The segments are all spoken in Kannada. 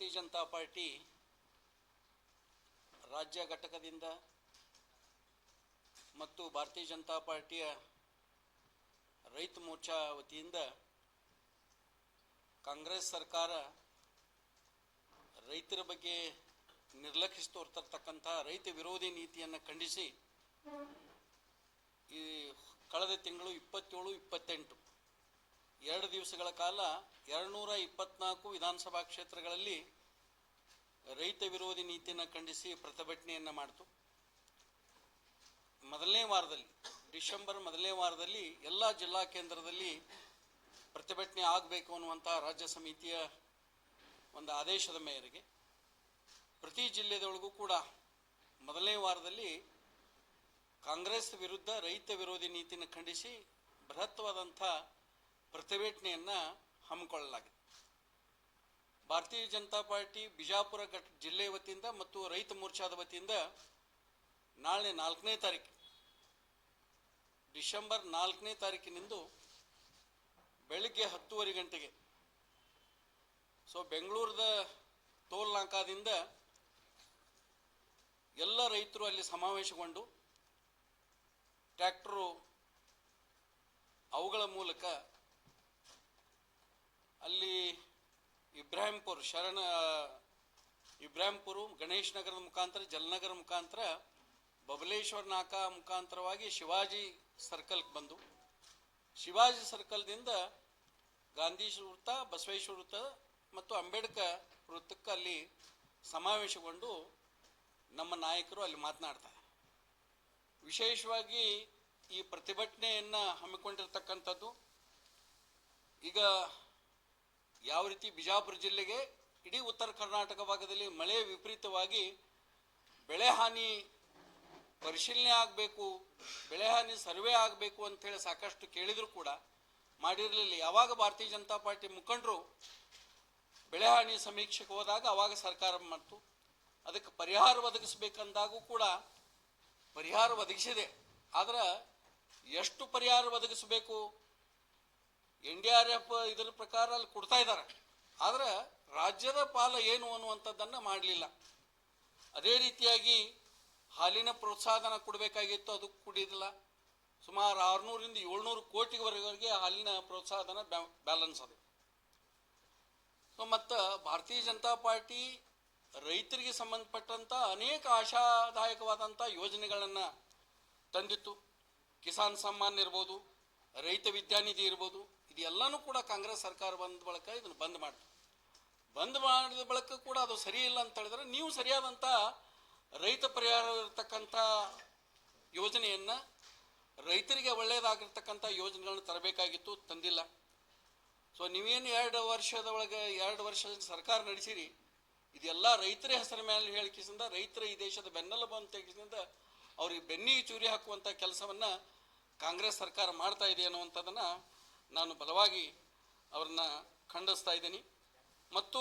ಭಾರತೀಯ ಜನತಾ ಪಾರ್ಟಿ ರಾಜ್ಯ ಘಟಕದಿಂದ ಮತ್ತು ಭಾರತೀಯ ಜನತಾ ಪಾರ್ಟಿಯ ರೈತ ಮೋರ್ಚಾ ವತಿಯಿಂದ ಕಾಂಗ್ರೆಸ್ ಸರ್ಕಾರ ರೈತರ ಬಗ್ಗೆ ನಿರ್ಲಕ್ಷಿಸಿ ತೋರ್ತಿರ್ತಕ್ಕಂಥ ರೈತ ವಿರೋಧಿ ನೀತಿಯನ್ನು ಖಂಡಿಸಿ ಈ ಕಳೆದ ತಿಂಗಳು ಇಪ್ಪತ್ತೇಳು, ಇಪ್ಪತ್ತೆಂಟು ಎರಡು ದಿವಸಗಳ ಕಾಲ ಎರಡುನೂರ ಇಪ್ಪತ್ನಾಲ್ಕು ವಿಧಾನಸಭಾ ಕ್ಷೇತ್ರಗಳಲ್ಲಿ ರೈತ ವಿರೋಧಿ ನೀತಿಯನ್ನು ಖಂಡಿಸಿ ಪ್ರತಿಭಟನೆಯನ್ನು ಮಾಡಿತು. ಮೊದಲನೇ ವಾರದಲ್ಲಿ, ಡಿಸೆಂಬರ್ ಮೊದಲನೇ ವಾರದಲ್ಲಿ ಎಲ್ಲ ಜಿಲ್ಲಾ ಕೇಂದ್ರದಲ್ಲಿ ಪ್ರತಿಭಟನೆ ಆಗಬೇಕು ಅನ್ನುವಂಥ ರಾಜ್ಯ ಸಮಿತಿಯ ಒಂದು ಆದೇಶದ ಮೇರೆಗೆ ಪ್ರತಿ ಜಿಲ್ಲೆದೊಳಗೂ ಕೂಡ ಮೊದಲನೇ ವಾರದಲ್ಲಿ ಕಾಂಗ್ರೆಸ್ ವಿರುದ್ಧ ರೈತ ವಿರೋಧಿ ನೀತಿಯನ್ನು ಖಂಡಿಸಿ ಬೃಹತ್ವಾದಂಥ ಪ್ರತಿಭಟನೆಯನ್ನು ಹಮ್ಮಿಕೊಳ್ಳಲಾಗಿದೆ. ಭಾರತೀಯ ಜನತಾ ಪಾರ್ಟಿ ಬಿಜಾಪುರ ಘಟ ಜಿಲ್ಲೆ ವತಿಯಿಂದ ಮತ್ತು ರೈತ ಮೋರ್ಚಾದ ವತಿಯಿಂದ ನಾಳೆ ನಾಲ್ಕನೇ ತಾರೀಕು ಡಿಸೆಂಬರ್ ನಾಲ್ಕನೇ ತಾರೀಕಿನಿಂದು ಬೆಳಗ್ಗೆ ಹತ್ತುವರೆ ಗಂಟೆಗೆ, ಸೊ ಬೆಂಗಳೂರದ ತೋಲ್ ನಾಕಾದಿಂದ ಎಲ್ಲ ರೈತರು ಅಲ್ಲಿ ಸಮಾವೇಶಗೊಂಡು ಟ್ರ್ಯಾಕ್ಟರು ಅವುಗಳ ಮೂಲಕ ಅಲ್ಲಿ ಇಬ್ರಾಹಿಂಪುರ್ ಶರಣ, ಇಬ್ರಾಹಿಂಪುರ ಗಣೇಶ್ ನಗರದ ಮುಖಾಂತರ ಜಲನಗರ ಮುಖಾಂತರ ಬಬಲೇಶ್ವರ ನಾಕ ಮುಖಾಂತರವಾಗಿ ಶಿವಾಜಿ ಸರ್ಕಲ್ಗೆ ಬಂದು. ಶಿವಾಜಿ ಸರ್ಕಲ್ದಿಂದ ಗಾಂಧಿ ವೃತ್ತ, ಬಸವೇಶ್ವರ ವೃತ್ತ ಮತ್ತು ಅಂಬೇಡ್ಕರ್ ವೃತ್ತಕ್ಕೆ ಅಲ್ಲಿ ಸಮಾವೇಶಗೊಂಡು ನಮ್ಮ ನಾಯಕರು ಅಲ್ಲಿ ಮಾತನಾಡ್ತಾರೆ. ವಿಶೇಷವಾಗಿ ಈ ಪ್ರತಿಭಟನೆಯನ್ನು ಹಮ್ಮಿಕೊಂಡಿರ್ತಕ್ಕಂಥದ್ದು ಈಗ ಯಾವ ರೀತಿ ಬಿಜಾಪುರ ಜಿಲ್ಲೆಗೆ ಇಡೀ ಉತ್ತರ ಕರ್ನಾಟಕ ಭಾಗದಲ್ಲಿ ಮಳೆ ವಿಪರೀತವಾಗಿ ಬೆಳೆ ಹಾನಿ ಪರಿಶೀಲನೆ ಆಗಬೇಕು, ಬೆಳೆ ಹಾನಿ ಸರ್ವೆ ಆಗಬೇಕು ಅಂತೇಳಿ ಸಾಕಷ್ಟು ಕೇಳಿದರೂ ಕೂಡ ಮಾಡಿರಲಿಲ್ಲ. ಯಾವಾಗ ಭಾರತೀಯ ಜನತಾ ಪಾರ್ಟಿ ಮುಖಂಡರು ಬೆಳೆ ಹಾನಿ ಸಮೀಕ್ಷೆಗೆ ಹೋದಾಗ ಅವಾಗ ಸರ್ಕಾರ ಮಾಡ್ತು. ಅದಕ್ಕೆ ಪರಿಹಾರ ಒದಗಿಸ್ಬೇಕಂದಾಗೂ ಕೂಡ ಪರಿಹಾರ ಒದಗಿಸಿದೆ. ಆದ್ರೆ ಎಷ್ಟು ಪರಿಹಾರ ಒದಗಿಸಬೇಕು? ಎನ್ ಡಿ ಆರ್ ಎಫ್ ಇದರ ಪ್ರಕಾರ ಅಲ್ಲಿ ಕೊಡ್ತಾ ಇದ್ದಾರೆ. ಆದ್ರೆ ರಾಜ್ಯದ ಪಾಲ ಏನು ಅನ್ನುವಂಥದ್ದನ್ನ ಮಾಡಲಿಲ್ಲ. ಅದೇ ರೀತಿಯಾಗಿ ಹಾಲಿನ ಪ್ರೋತ್ಸಾಹನ ಕೊಡಬೇಕಾಗಿತ್ತು, ಅದು ಕುಡಿದಿಲ್ಲ. ಸುಮಾರು ಆರುನೂರಿಂದ ಏಳ್ನೂರು ಕೋಟಿವರೆಗೆ ಹಾಲಿನ ಪ್ರೋತ್ಸಾಹನ ಬ್ಯಾಲೆನ್ಸ್ ಅದು. ಸೊ, ಮತ್ತು ಭಾರತೀಯ ಜನತಾ ಪಾರ್ಟಿ ರೈತರಿಗೆ ಸಂಬಂಧಪಟ್ಟಂಥ ಅನೇಕ ಆಶಾದಾಯಕವಾದಂಥ ಯೋಜನೆಗಳನ್ನು ತಂದಿತ್ತು. ಕಿಸಾನ್ ಸಮ್ಮಾನ್ ಇರ್ಬೋದು, ರೈತ ವಿದ್ಯಾನಿಧಿ ಇರ್ಬೋದು ಇದೆಲ್ಲನೂ ಕೂಡ ಕಾಂಗ್ರೆಸ್ ಸರ್ಕಾರ ಬಂದ ಬಳಿಕ ಇದನ್ನು ಬಂದ್ ಮಾಡಿತು. ಬಂದ್ ಮಾಡಿದ ಬಳಿಕ ಕೂಡ ಅದು ಸರಿ ಇಲ್ಲ ಅಂತ ಹೇಳಿದ್ರೆ ನೀವು ಸರಿಯಾದಂಥ ರೈತ ಪರಿಹಾರ ಇರತಕ್ಕಂಥ ಯೋಜನೆಯನ್ನು ರೈತರಿಗೆ ಒಳ್ಳೆಯದಾಗಿರ್ತಕ್ಕಂಥ ಯೋಜನೆಗಳನ್ನು ತರಬೇಕಾಗಿತ್ತು, ತಂದಿಲ್ಲ. ಸೊ ನೀವೇನು ಎರಡು ವರ್ಷದ ಒಳಗೆ ಎರಡು ವರ್ಷ ಸರ್ಕಾರ ನಡೆಸಿರಿ, ಇದೆಲ್ಲ ರೈತರ ಹೆಸರ ಮೇಲೆ ಹೇಳಿಕೆಸಿಂದ ರೈತರ ಈ ದೇಶದ ಬೆನ್ನೆಲುಬು ಅಂತ ಹೇಳಿಕೆಸಿಂದ ಅವ್ರಿಗೆ ಬೆನ್ನಿ ಚೂರಿ ಹಾಕುವಂಥ ಕೆಲಸವನ್ನು ಕಾಂಗ್ರೆಸ್ ಸರ್ಕಾರ ಮಾಡ್ತಾ ಇದೆ ಅನ್ನುವಂಥದ್ದನ್ನು ನಾನು ಬಲವಾಗಿ ಅವ್ರನ್ನ ಖಂಡಿಸ್ತಾ ಇದ್ದೀನಿ. ಮತ್ತು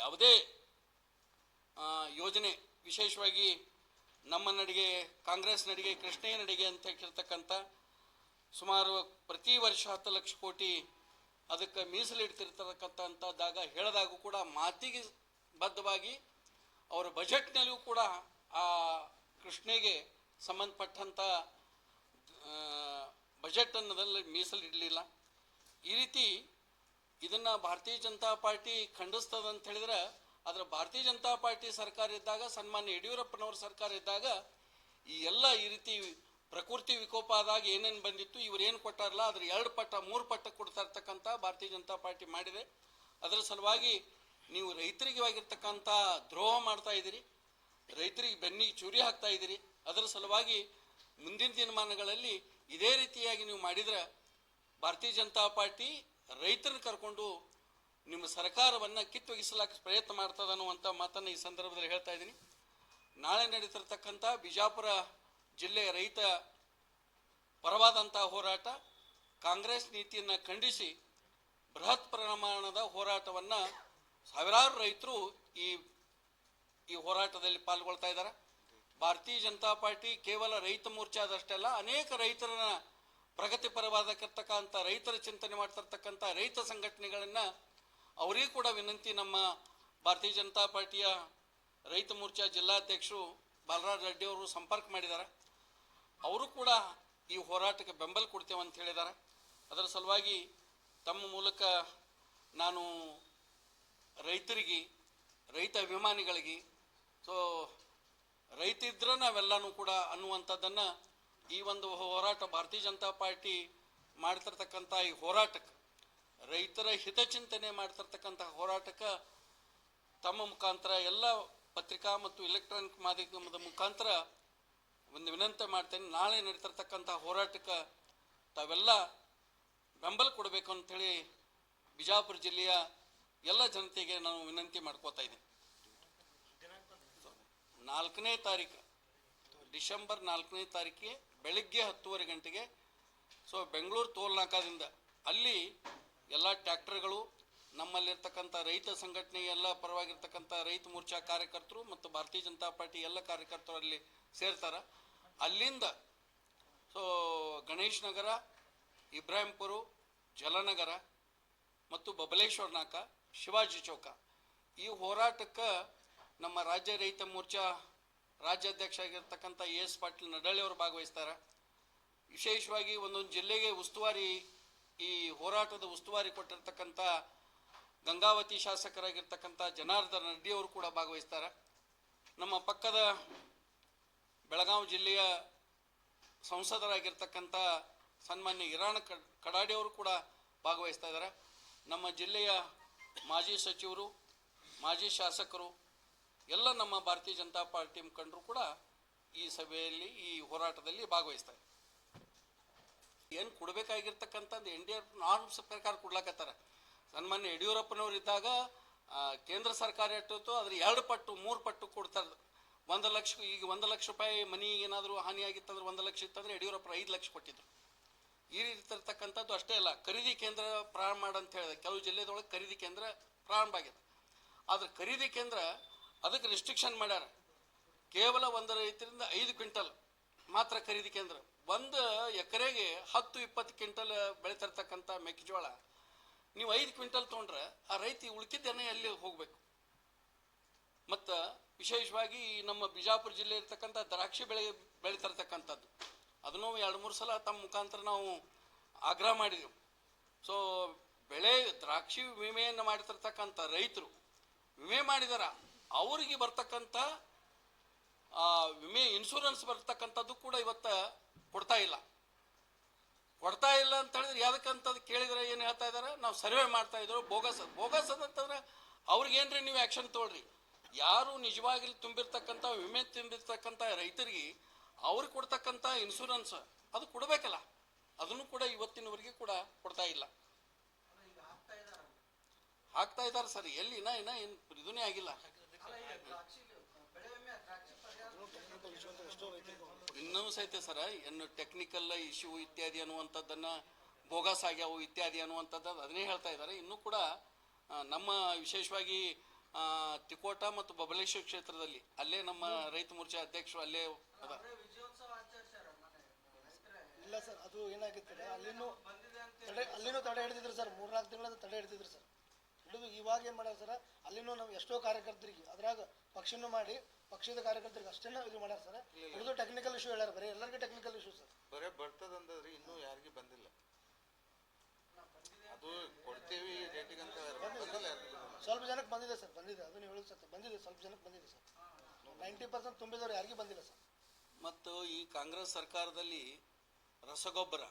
ಯಾವುದೇ ಯೋಜನೆ ವಿಶೇಷವಾಗಿ ನಮ್ಮ ನಡಿಗೆ, ಕಾಂಗ್ರೆಸ್ ನಡಿಗೆ, ಕೃಷ್ಣಯ್ಯ ನಡಿಗೆ ಅಂತ ಕೇಳ್ತಕ್ಕಂಥ ಸುಮಾರು ಪ್ರತಿ ವರ್ಷ ಹತ್ತು ಲಕ್ಷ ಕೋಟಿ ಅದಕ್ಕೆ ಮೀಸಲಿಡ್ತಿರ್ತಕ್ಕಂಥದ್ದಾಗ ಹೇಳಿದಾಗೂ ಕೂಡ ಮಾತಿಗೆ ಬದ್ಧವಾಗಿ ಅವರ ಬಜೆಟ್ನಲ್ಲಿಯೂ ಕೂಡ ಆ ಕೃಷ್ಣೆಗೆ ಸಂಬಂಧಪಟ್ಟಂಥ ಬಜೆಟ್ ಅನ್ನೋದಲ್ಲಿ ಮೀಸಲಿಡಲಿಲ್ಲ ಈ ರೀತಿ ಇದನ್ನು ಭಾರತೀಯ ಜನತಾ ಪಾರ್ಟಿ ಖಂಡಿಸ್ತದ ಅಂತ ಹೇಳಿದ್ರೆ ಅದರ ಭಾರತೀಯ ಜನತಾ ಪಾರ್ಟಿ ಸರ್ಕಾರ ಇದ್ದಾಗ, ಸನ್ಮಾನ್ಯ ಯಡಿಯೂರಪ್ಪನವ್ರ ಸರ್ಕಾರ ಇದ್ದಾಗ, ಈ ಎಲ್ಲ ಈ ರೀತಿ ಪ್ರಕೃತಿ ವಿಕೋಪ ಆದಾಗ ಏನೇನು ಬಂದಿತ್ತು, ಇವ್ರು ಏನು ಕೊಟ್ಟಾರಲ್ಲ, ಅದ್ರ ಎರಡು ಪಟ್ಟ, ಮೂರು ಪಟ್ಟ ಕೊಡ್ತಾ ಇರ್ತಕ್ಕಂಥ ಭಾರತೀಯ ಜನತಾ ಪಾರ್ಟಿ ಮಾಡಿದೆ. ಅದರ ಸಲುವಾಗಿ ನೀವು ರೈತರಿಗೆ ಆಗಿರ್ತಕ್ಕಂಥ ದ್ರೋಹ ಮಾಡ್ತಾ ಇದ್ದೀರಿ, ರೈತರಿಗೆ ಬೆನ್ನಿಗೆ ಚೂರಿ ಹಾಕ್ತಾ ಇದ್ದೀರಿ. ಅದರ ಸಲುವಾಗಿ ಮುಂದಿನ ದಿನಮಾನಗಳಲ್ಲಿ ಇದೇ ರೀತಿಯಾಗಿ ನೀವು ಮಾಡಿದ್ರೆ ಭಾರತೀಯ ಜನತಾ ಪಾರ್ಟಿ ರೈತರನ್ನ ಕರ್ಕೊಂಡು ನಿಮ್ಮ ಸರ್ಕಾರವನ್ನು ಕಿತ್ತೊಗಿಸಲಾಕ ಪ್ರಯತ್ನ ಮಾಡ್ತದ ಅನ್ನುವಂಥ ಮಾತನ್ನು ಈ ಸಂದರ್ಭದಲ್ಲಿ ಹೇಳ್ತಾ ಇದ್ದೀನಿ. ನಾಳೆ ನಡೀತಿರ್ತಕ್ಕಂಥ ಬಿಜಾಪುರ ಜಿಲ್ಲೆಯ ರೈತ ಪರವಾದಂಥ ಹೋರಾಟ, ಕಾಂಗ್ರೆಸ್ ನೀತಿಯನ್ನು ಖಂಡಿಸಿ ಬೃಹತ್ ಪ್ರಮಾಣದ ಹೋರಾಟವನ್ನು ಸಾವಿರಾರು ರೈತರು ಈ ಈ ಹೋರಾಟದಲ್ಲಿ ಪಾಲ್ಗೊಳ್ತಾ ಇದ್ದಾರೆ. ಭಾರತೀಯ ಜನತಾ ಪಾರ್ಟಿ ಕೇವಲ ರೈತ ಮೋರ್ಚಾದಷ್ಟಲ್ಲ ಅನೇಕ ರೈತರನ್ನ ಪ್ರಗತಿಪರವಾದಕ್ಕಿರ್ತಕ್ಕಂಥ ರೈತರ ಚಿಂತನೆ ಮಾಡ್ತಿರ್ತಕ್ಕಂಥ ರೈತ ಸಂಘಟನೆಗಳನ್ನು ಅವರಿಗೂ ಕೂಡ ವಿನಂತಿ ನಮ್ಮ ಭಾರತೀಯ ಜನತಾ ಪಾರ್ಟಿಯ ರೈತ ಮೋರ್ಚಾ ಜಿಲ್ಲಾಧ್ಯಕ್ಷರು ಬಲರಾಜ್ ರೆಡ್ಡಿ ಅವರು ಸಂಪರ್ಕ ಮಾಡಿದ್ದಾರೆ. ಅವರು ಕೂಡ ಈ ಹೋರಾಟಕ್ಕೆ ಬೆಂಬಲ ಕೊಡ್ತೇವೆ ಅಂತ ಹೇಳಿದ್ದಾರೆ. ಅದರ ಸಲುವಾಗಿ ತಮ್ಮ ಮೂಲಕ ನಾನು ರೈತರಿಗೆ, ರೈತ ಅಭಿಮಾನಿಗಳಿಗೆ, ಸೊ ರೈತ ಇದ್ರೆ ನಾವೆಲ್ಲನೂ ಕೂಡ ಅನ್ನುವಂಥದ್ದನ್ನು ಈ ಒಂದು ಹೋರಾಟ ಭಾರತೀಯ ಜನತಾ ಪಾರ್ಟಿ ಮಾಡ್ತಿರ್ತಕ್ಕಂಥ ಈ ಹೋರಾಟಕ್ಕೆ, ರೈತರ ಹಿತಚಿಂತನೆ ಮಾಡ್ತಿರ್ತಕ್ಕಂಥ ಹೋರಾಟಕ್ಕೆ ತಮ್ಮ ಮುಖಾಂತರ ಎಲ್ಲ ಪತ್ರಿಕಾ ಮತ್ತು ಎಲೆಕ್ಟ್ರಾನಿಕ್ ಮಾಧ್ಯಮದ ಮುಖಾಂತರ ಒಂದು ವಿನಂತಿ ಮಾಡ್ತೇನೆ. ನಾಳೆ ನಡೀತಿರ್ತಕ್ಕಂಥ ಹೋರಾಟಕ್ಕೆ ತಾವೆಲ್ಲ ಬೆಂಬಲ ಕೊಡಬೇಕು ಅಂಥೇಳಿ ಬಿಜಾಪುರ ಜಿಲ್ಲೆಯ ಎಲ್ಲ ಜನತೆಗೆ ನಾನು ವಿನಂತಿ ಮಾಡ್ಕೋತಾ ಇದ್ದೀನಿ. ನಾಲ್ಕನೇ ತಾರೀಕು ಡಿಸೆಂಬರ್ ನಾಲ್ಕನೇ ತಾರೀಕಿಗೆ ಬೆಳಗ್ಗೆ ಹತ್ತುವರೆ ಗಂಟೆಗೆ ಸೊ ಬೆಂಗಳೂರು ತೋಲ್ನಾಕಾದಿಂದ ಅಲ್ಲಿ ಎಲ್ಲ ಟ್ಯಾಕ್ಟರ್ಗಳು, ನಮ್ಮಲ್ಲಿರ್ತಕ್ಕಂಥ ರೈತ ಸಂಘಟನೆ ಎಲ್ಲ ಪರವಾಗಿರ್ತಕ್ಕಂಥ ರೈತ ಮೋರ್ಚಾ ಕಾರ್ಯಕರ್ತರು ಮತ್ತು ಭಾರತೀಯ ಜನತಾ ಪಾರ್ಟಿ ಎಲ್ಲ ಕಾರ್ಯಕರ್ತರು ಅಲ್ಲಿ ಸೇರ್ತಾರೆ. ಅಲ್ಲಿಂದ ಸೊ ಗಣೇಶ್ ನಗರ, ಇಬ್ರಾಹಿಂಪುರ, ಜಲನಗರ ಮತ್ತು ಬಬಲೇಶ್ವರ ನಾಕ ಶಿವಾಜಿ ಚೌಕ ಈ ಹೋರಾಟಕ್ಕೆ ನಮ್ಮ ರಾಜ್ಯ ರೈತ ಮೋರ್ಚಾ ರಾಜ್ಯಾಧ್ಯಕ್ಷ ಆಗಿರ್ತಕ್ಕಂಥ ಎ ಎಸ್ ಪಾಟೀಲ್ ನಡಳ್ಳಿ ಅವರು ಭಾಗವಹಿಸ್ತಾರೆ. ವಿಶೇಷವಾಗಿ ಒಂದೊಂದು ಜಿಲ್ಲೆಗೆ ಉಸ್ತುವಾರಿ, ಈ ಹೋರಾಟದ ಉಸ್ತುವಾರಿ ಕೊಟ್ಟಿರ್ತಕ್ಕಂಥ ಗಂಗಾವತಿ ಶಾಸಕರಾಗಿರ್ತಕ್ಕಂಥ ಜನಾರ್ದನ್ ರೆಡ್ಡಿ ಅವರು ಕೂಡ ಭಾಗವಹಿಸ್ತಾರೆ. ನಮ್ಮ ಪಕ್ಕದ ಬೆಳಗಾವಿ ಜಿಲ್ಲೆಯ ಸಂಸದರಾಗಿರ್ತಕ್ಕಂಥ ಸನ್ಮಾನ್ಯ ಇರಾಣ ಕಡ್- ಕಡಾಡಿ ಅವರು ಕೂಡ ಭಾಗವಹಿಸ್ತಾ ಇದ್ದಾರೆ. ನಮ್ಮ ಜಿಲ್ಲೆಯ ಮಾಜಿ ಸಚಿವರು, ಮಾಜಿ ಶಾಸಕರು ಎಲ್ಲ ನಮ್ಮ ಭಾರತೀಯ ಜನತಾ ಪಾರ್ಟಿ ಮುಖಂಡರು ಕೂಡ ಈ ಸಭೆಯಲ್ಲಿ, ಈ ಹೋರಾಟದಲ್ಲಿ ಭಾಗವಹಿಸ್ತಾರೆ. ಏನು ಕೊಡಬೇಕಾಗಿರ್ತಕ್ಕಂಥದ್ದು ಎನ್ ಡಿ ಆರ್ ನಾರ್ಮ್ಸ್ ಪ್ರಕಾರ ಕೊಡ್ಲಾಕತ್ತಾರ. ಸನ್ಮಾನ್ಯ ಯಡಿಯೂರಪ್ಪನವ್ರು ಇದ್ದಾಗ ಕೇಂದ್ರ ಸರ್ಕಾರ ಎಷ್ಟಿತ್ತು ಅದ್ರ ಎರಡು ಪಟ್ಟು, ಮೂರು ಪಟ್ಟು ಕೊಡ್ತಾರೆ. ಒಂದು ಲಕ್ಷ, ಈಗ ಒಂದು ಲಕ್ಷ ರೂಪಾಯಿ ಮನಿ ಏನಾದರೂ ಹಾನಿಯಾಗಿತ್ತಂದ್ರೆ ಒಂದು ಲಕ್ಷ ಇತ್ತಂದ್ರೆ ಯಡಿಯೂರಪ್ಪ ಐದು ಲಕ್ಷ ಕೊಟ್ಟಿದ್ರು. ಈ ರೀತಿ ಇರ್ತಕ್ಕಂಥದ್ದು ಅಷ್ಟೇ ಅಲ್ಲ, ಖರೀದಿ ಕೇಂದ್ರ ಪ್ರಾರಂಭ ಮಾಡಂತ ಹೇಳಿದೆ. ಕೆಲವು ಜಿಲ್ಲೆದೊಳಗೆ ಖರೀದಿ ಕೇಂದ್ರ ಪ್ರಾರಂಭ ಆಗಿದೆ ಆದ್ರೆ ಖರೀದಿ ಕೇಂದ್ರ ಅದಕ್ಕೆ ರಿಸ್ಟ್ರಿಕ್ಷನ್ ಮಾಡ್ಯಾರ. ಕೇವಲ ಒಂದು ರೈತರಿಂದ ಐದು ಕ್ವಿಂಟಲ್ ಮಾತ್ರ ಖರೀದಿ ಕೇಂದ್ರ. ಒಂದು ಎಕರೆಗೆ ಹತ್ತು, ಇಪ್ಪತ್ತು ಕ್ವಿಂಟಲ್ ಬೆಳೀತಿರ್ತಕ್ಕಂಥ ಮೆಕ್ಕೆಜೋಳ. ನೀವು ಐದು ಕ್ವಿಂಟಲ್ ತೊಗೊಂಡ್ರೆ ಆ ರೈತಿ ಉಳ್ಕಿದ್ದೇನೆ ಅಲ್ಲಿ ಹೋಗಬೇಕು. ಮತ್ತು ವಿಶೇಷವಾಗಿ ನಮ್ಮ ಬಿಜಾಪುರ ಜಿಲ್ಲೆ ಇರ್ತಕ್ಕಂಥ ದ್ರಾಕ್ಷಿ ಬೆಳೆ ಬೆಳೀತಿರ್ತಕ್ಕಂಥದ್ದು. ಅದನ್ನು ಎರಡು, ಮೂರು ಸಲ ತಮ್ಮ ಮುಖಾಂತರ ನಾವು ಆಗ್ರಹ ಮಾಡಿದೆವು. ಸೊ ಬೆಳೆ ದ್ರಾಕ್ಷಿ ವಿಮೆಯನ್ನು ಮಾಡಿರ್ತಕ್ಕಂಥ ರೈತರು ವಿಮೆ ಮಾಡಿದಾರ. ಅವರಿಗೆ ಬರ್ತಕ್ಕಂಥ ವಿಮೆ ಇನ್ಶೂರೆನ್ಸ್ ಬರ್ತಕ್ಕಂಥದ್ದು ಕೂಡ ಇವತ್ತು ಕೊಡ್ತಾ ಇಲ್ಲ. ಕೊಡ್ತಾ ಇಲ್ಲ ಅಂತ ಹೇಳಿದ್ರೆ ಯಾವ್ದಕ್ಕಂಥದ್ದು ಕೇಳಿದ್ರೆ ಏನು ಹೇಳ್ತಾ ಇದಾರೆ ನಾವು ಸರ್ವೆ ಮಾಡ್ತಾ ಇದ್ರು, ಬೋಗಸ್ ಬೋಗಸ್ ಅಂತಂದ್ರೆ ಅವ್ರಿಗೇನ್ರಿ ನೀವು ಆ್ಯಕ್ಷನ್ ತೊಗೊಳ್ರಿ. ಯಾರು ನಿಜವಾಗಿ ತುಂಬಿರ್ತಕ್ಕಂಥ, ವಿಮೆ ತುಂಬಿರ್ತಕ್ಕಂಥ ರೈತರಿಗೆ ಅವ್ರಿಗೆ ಕೊಡ್ತಕ್ಕಂಥ ಇನ್ಶೂರೆನ್ಸ್ ಅದು ಕೊಡಬೇಕಲ್ಲ. ಅದನ್ನು ಕೂಡ ಇವತ್ತಿನವರೆಗೆ ಕೂಡ ಕೊಡ್ತಾ ಇಲ್ಲ. ಹಾಕ್ತಾ ಇದ್ದಾರೆ ಸರ್. ಎಲ್ಲಿ? ಇನ್ನ ಇನ್ನ ಏನು ಇದನ್ನೇ ಆಗಿಲ್ಲ. ಇನ್ನೂ ಸಹಿತ ಸರ, ಏನು ಟೆಕ್ನಿಕಲ್ ಇಶ್ಯೂ ಇತ್ಯಾದಿ ಅನ್ನುವಂಥದ್ದನ್ನು ಬೋಗಸ್ ಆಗ್ಯಾವು ಇತ್ಯಾದಿ ಅನ್ನುವಂಥದ್ದು ಅದನ್ನೇ ಹೇಳ್ತಾ ಇದ್ದಾರೆ. ಇನ್ನೂ ಕೂಡ ನಮ್ಮ ವಿಶೇಷವಾಗಿ ತಿಕೋಟ ಮತ್ತು ಬಬಲೇಶ್ವರ ಕ್ಷೇತ್ರದಲ್ಲಿ, ಅಲ್ಲೇ ನಮ್ಮ ರೈತ ಮೋರ್ಚಾ ಅಧ್ಯಕ್ಷರು ಅಲ್ಲೇ ಅದ. ಇಲ್ಲ ಸರ್, ಅದು ಏನಾಗಿತ್ತು ಅಲ್ಲಿನೂ ತಡೆ ಅಲ್ಲಿನೂ ತಡೆ ಹಿಡಿದಿದ್ರು ಸರ್, ಮೂರ್ನಾಲ್ಕು ತಿಂಗಳ ತಡೆ ಹಿಡಿದಿದ್ರು ಸರ್. ಹಿಡಿದು ಇವಾಗ ಏನು ಮಾಡ್ಯಾರ ಸರ್? ಅಲ್ಲಿನೂ ನಾವು ಎಷ್ಟೋ ಕಾರ್ಯಕರ್ತರಿಗೆ ಅದ್ರಾಗ ಪಕ್ಷನೂ ಮಾಡಿ ಪಕ್ಷದ ಕಾರ್ಯಕರ್ತರಿಗೆ ಅಷ್ಟೇ ಇದು ಮಾಡ್ಯಾರ ಸರ್. ಹಿಡಿದು ಟೆಕ್ನಿಕಲ್ ಇಶ್ಯೂ ಹೇಳ್ಯಾರ ಬರೀ ಎಲ್ಲರಿಗೂ ಟೆಕ್ನಿಕಲ್ ಇಶ್ಯೂ ಸರ್. ಬರೇ ಬರ್ತದಂದ್ರೆ ಇನ್ನೂ ಯಾರಿಗೂ ಬಂದಿಲ್ಲ. ಅದು ಕೊಡ್ತೀವಿ ರೇಟಿಗೆ ಅಂತ ಬಂದಿಲ್ಲ ಸ್ವಲ್ಪ ಜನಕ್ಕೆ ಬಂದಿದೆ ಸರ್ ಬಂದಿದೆ ಅದು ನೀವು ಸರ್ ಬಂದಿದೆ ಸ್ವಲ್ಪ ಜನಕ್ಕೆ ಬಂದಿದೆ ಸರ್. ನೈಂಟಿ ಪರ್ಸೆಂಟ್ ತುಂಬಿದವ್ರು ಯಾರಿಗೂ ಬಂದಿಲ್ಲ ಸರ್. ಮತ್ತು ಈ ಕಾಂಗ್ರೆಸ್ ಸರ್ಕಾರದಲ್ಲಿ ರಸಗೊಬ್ಬರ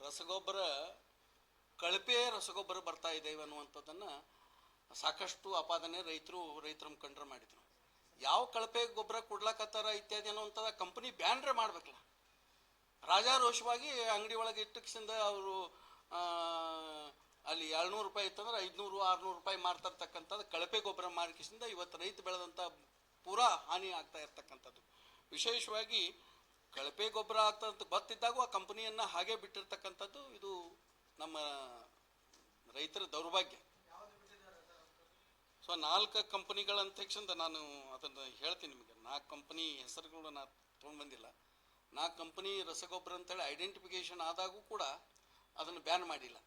ರಸಗೊಬ್ಬರ ಕಳಪೆ ರಸಗೊಬ್ಬರ ಬರ್ತಾ ಇದೆ ಅನ್ನುವಂಥದ್ದನ್ನು ಸಾಕಷ್ಟು ಆಪಾದನೆ ರೈತರು ರೈತರ ಮುಖಂಡರು ಮಾಡಿದರು. ಯಾವ ಕಳಪೆ ಗೊಬ್ಬರ ಕೊಡ್ಲಾಕತ್ತಾರ ಇತ್ಯಾದಿ ಅನ್ನುವಂಥದ್ದು ಕಂಪನಿ ಬ್ಯಾನ್ರೆ ಮಾಡ್ಬೇಕಲ್ಲ. ರಾಜಾರೋಷವಾಗಿ ಅಂಗಡಿ ಒಳಗೆ ಇಟ್ಟಕ್ಸಿಂದ ಅವರು ಅಲ್ಲಿ ಏಳ್ನೂರು ರೂಪಾಯಿ ಇತ್ತಂದ್ರೆ ಐದುನೂರು, ಆರುನೂರು ರೂಪಾಯಿ ಮಾರ್ತಾ ಇರ್ತಕ್ಕಂಥದ್ದು ಕಳಪೆ ಗೊಬ್ಬರ ಮಾರ್ಕಿಸಿಂದ ಇವತ್ತು ರೈತ ಬೆಳೆದಂಥ ಪೂರಾ ಹಾನಿ ಆಗ್ತಾ ಇರ್ತಕ್ಕಂಥದ್ದು. ವಿಶೇಷವಾಗಿ ಕಳಪೆ ಗೊಬ್ಬರ ಆಗ್ತದಂತ ಗೊತ್ತಿದ್ದಾಗೂ ಆ ಕಂಪನಿಯನ್ನು ಹಾಗೆ ಬಿಟ್ಟಿರ್ತಕ್ಕಂಥದ್ದು ಇದು ನಮ್ಮ ರೈತರ ದೌರ್ಭಾಗ್ಯ. ಸೊ ನಾಲ್ಕು ಕಂಪನಿಗಳ ಅಂತಕ್ಷಣ ನಾನು ಅದನ್ನ ಹೇಳ್ತೀನಿ ನಿಮಗೆ. ನಾಲ್ಕು ಕಂಪನಿ ಹೆಸರುಗಳು ನಾನು ತೊಗೊಂಡ್ಬಂದಿಲ್ಲ ನಾಲ್ಕು ಕಂಪ್ನಿ ರಸಗೊಬ್ಬರ ಅಂತೇಳಿ ಐಡೆಂಟಿಫಿಕೇಶನ್ ಆದಾಗೂ ಕೂಡ ಅದನ್ನು ಬ್ಯಾನ್ ಮಾಡಿಲ್ಲ.